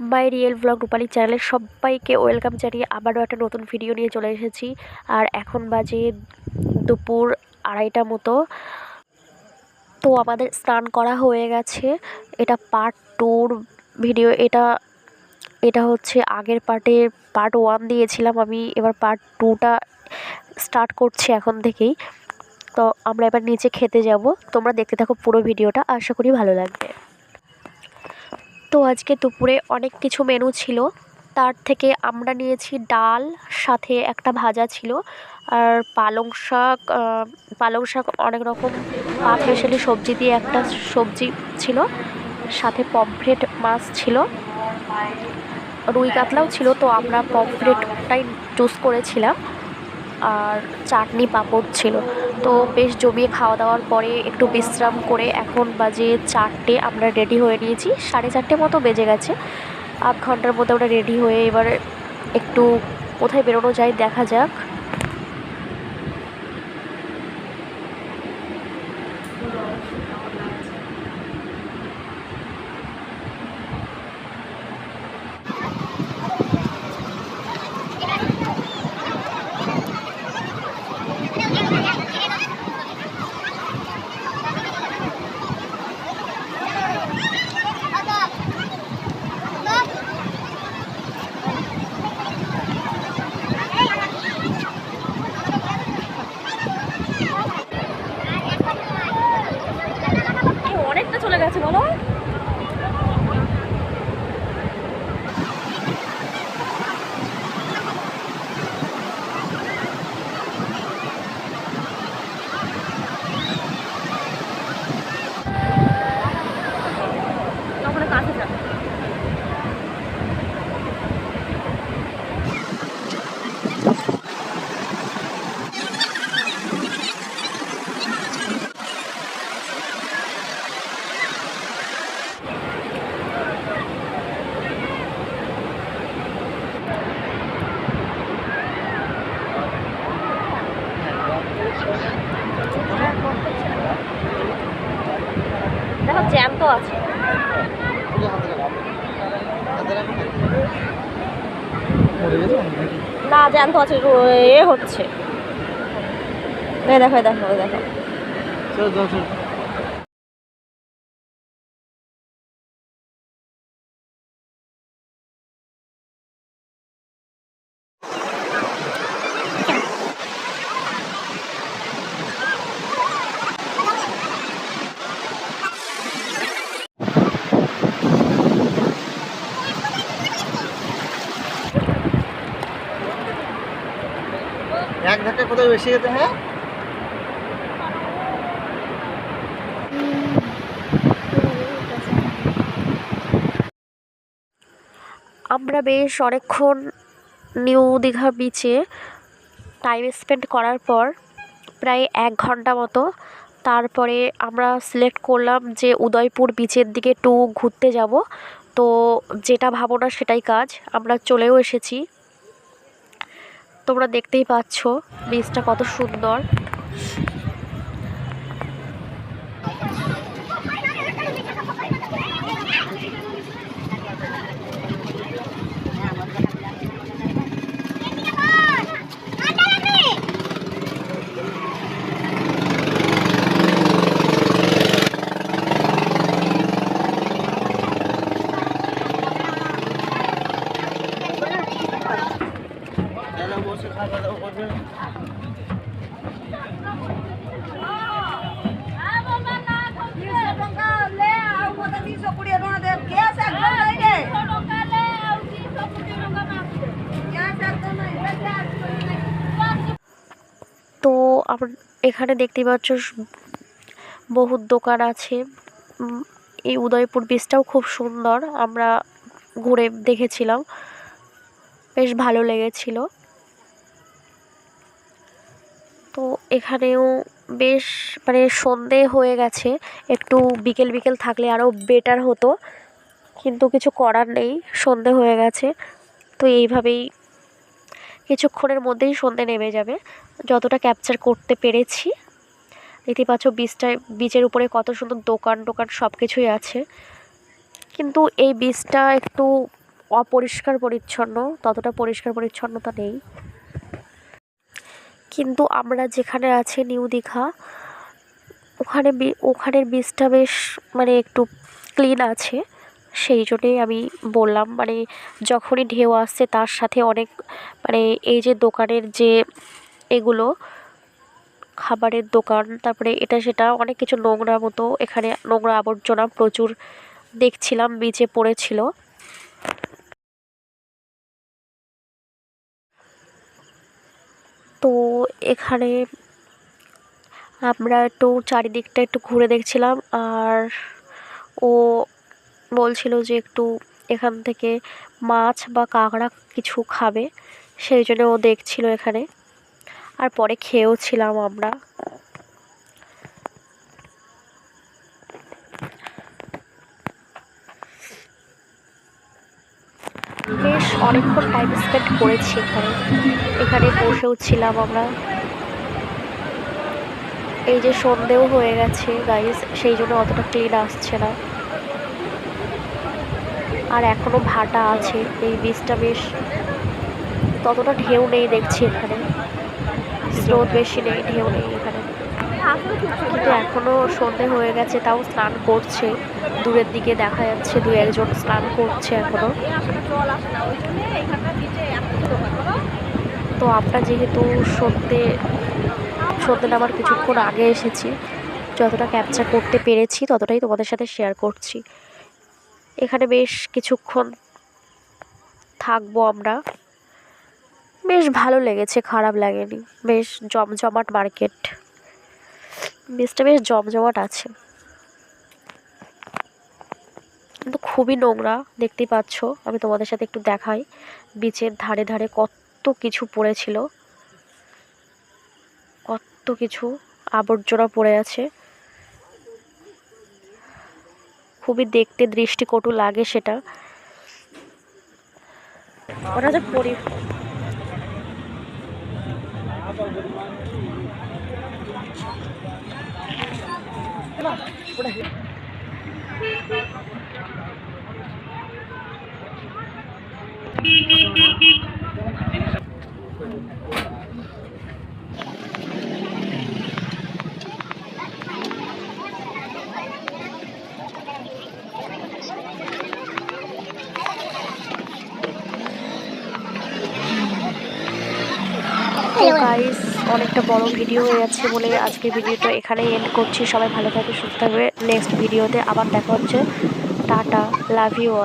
My real blog রূপালী চ্যানেলের সবাইকে welcome জানিয়ে আবারও একটা নতুন ভিডিও নিয়ে চলে এসেছি। আর এখন বাজে দুপুর আড়াইটা মতো। তো আমাদের স্নান করা হয়ে গেছে। এটা পার্ট টুর ভিডিও এটা এটা হচ্ছে আগের পার্টে পার্ট ওয়ান দিয়েছিলাম আমি। এবার পার্ট টুটা স্টার্ট করছি এখন থেকেই। তো আমরা এবার নিচে খেতে যাব। তোমরা দেখতে থাকো পুরো ভিডিওটা আশা করি ভালো লাগবে। তো আজকে দুপুরে অনেক কিছু মেনু ছিল। তার থেকে আমরা নিয়েছি ডাল, সাথে একটা ভাজা ছিল। আর পালং শাক পালং শাক অনেক রকম পাঁচ মেশালি সবজি দিয়ে একটা সবজি ছিল। সাথে পমফ্রেট মাছ ছিল। রুই কাতলাও ছিল, তো আমরা পমফ্রেটটাই চুজ করেছিলাম। আর চাটনি পাঁপড় ছিল। তো বেশ জমিয়ে খাওয়া দাওয়ার পরে একটু বিশ্রাম করে এখন বাজে চারটে, আমরা রেডি হয়ে নিয়েছি। সাড়ে চারটে মতো বেজে গেছে। আধ ঘণ্টার মধ্যে আমরা রেডি হয়ে এবার একটু কোথায় বেরোনো যায় দেখা যাক অনেকটা চলে গেছে বলো ওখানে কাছে যাবে দেখো জ্যাম তো আছে না জ্যান্ত আছে এ হচ্ছে। দেখো দেখো দেখো। হ্যাঁ? আমরা বেশ অনেকক্ষণ নিউ দীঘা বিচে টাইম স্পেন্ড করার পর প্রায় এক ঘণ্টা মতো তারপরে আমরা সিলেক্ট করলাম যে উদয়পুর বিচের দিকে টু ঘুরতে যাব। তো যেটা ভাবো না সেটাই কাজ, আমরা চলেও এসেছি। তোমরা দেখতেই পাচ্ছ। বীজটা কত সুন্দর। তো এখানে দেখতেই পাচ্ছ স- বহু দোকান আছে। এই উদয়পুর বীচটাও খুব সুন্দর, আমরা ঘুরে দেখেছিলাম। বেশ ভালো লেগেছিল। তো এখানেও বেশ মানে সন্ধে হয়ে গেছে। একটু বিকেল বিকেল থাকলে আরও বেটার হতো। কিন্তু কিছু করার নেই, সন্ধে হয়ে গেছে। তো এইভাবেই কিছুক্ষণের মধ্যেই সন্ধে নেমে যাবে। যতটা ক্যাপচার করতে পেরেছি। দেখতে পাচ্ছ বীজটায়, বীজের উপরে কত সুন্দর দোকান টোকান সব কিছুই আছে। কিন্তু এই বীজটা একটু অপরিষ্কার পরিচ্ছন্ন, ততটা পরিষ্কার পরিচ্ছন্নতা নেই। কিন্তু আমরা যেখানে আছি, নিউ দীঘা, ওখানে ওখানের বীজটা বেশ মানে একটু ক্লিন আছে। সেই জন্যেই আমি বললাম মানে যখনই ঢেউ আসছে তার সাথে অনেক মানে এই যে দোকানের যে এগুলো, খাবারের দোকান, তারপরে এটা সেটা অনেক কিছু নোংরা মতো এখানে নোংরা আবর্জনা প্রচুর দেখছিলাম বিচে পড়েছিল। তো এখানে আমরা একটু চারিদিকটা একটু ঘুরে দেখছিলাম আর ও বলছিল যে একটু এখান থেকে মাছ বা কাঁকড়া কিছু খাবে, সেই জন্য ও দেখছিল এখানে। আর পরে খেয়েও ছিলাম আমরা বেশ অনেকক্ষণ টাইম স্পেন্ড করেছি এখানে। এখানে বসেও ছিলাম আমরা। এই যে সন্ধেও হয়ে গেছে গাইস সেই জন্য অতটা ক্লিন আসছে না। আর এখনও ভাটা আছে এই বীজটা বেশ ততটা ঢেউ নেই দেখছি এখানে। স্রোত বেশি নেই ঢেউ নেই এখানে। কিন্তু এখনও সন্ধে হয়ে গেছে, তাও স্নান করছে। দূরের দিকে দেখা যাচ্ছে দু একজন স্নান করছে এখনও। তো আমরা যেহেতু সন্ধে সন্ধে নামার কিছুক্ষণ আগে এসেছি, যতটা ক্যাপচার করতে পেরেছি, ততটাই তোমাদের সাথে শেয়ার করছি। এখানে বেশ কিছুক্ষণ থাকব আমরা। বেশ ভালো লেগেছে, খারাপ লাগেনি। বেশ জমজমাট মার্কেট বেশটা বেশ জমজমাট আছে। কিন্তু খুবই নোংরা, দেখতেই পাচ্ছ। আমি তোমাদের সাথে একটু দেখাই। বিচের ধারে ধারে কত কিছু পড়েছিল কত কিছু আবর্জনা পড়ে আছে। খুবই দেখতে দৃষ্টিকটু লাগে সেটা। ওটা যে পরি তো গাইস অনেকটা বড় ভিডিও হয়ে যাচ্ছে বলে আজকে ভিডিওটা এখানেই এন্ড করছি। সবাই ভালো থাকবে, সুস্থ থাকবে। নেক্সট ভিডিওতে আবার দেখা হচ্ছে। Tata love you all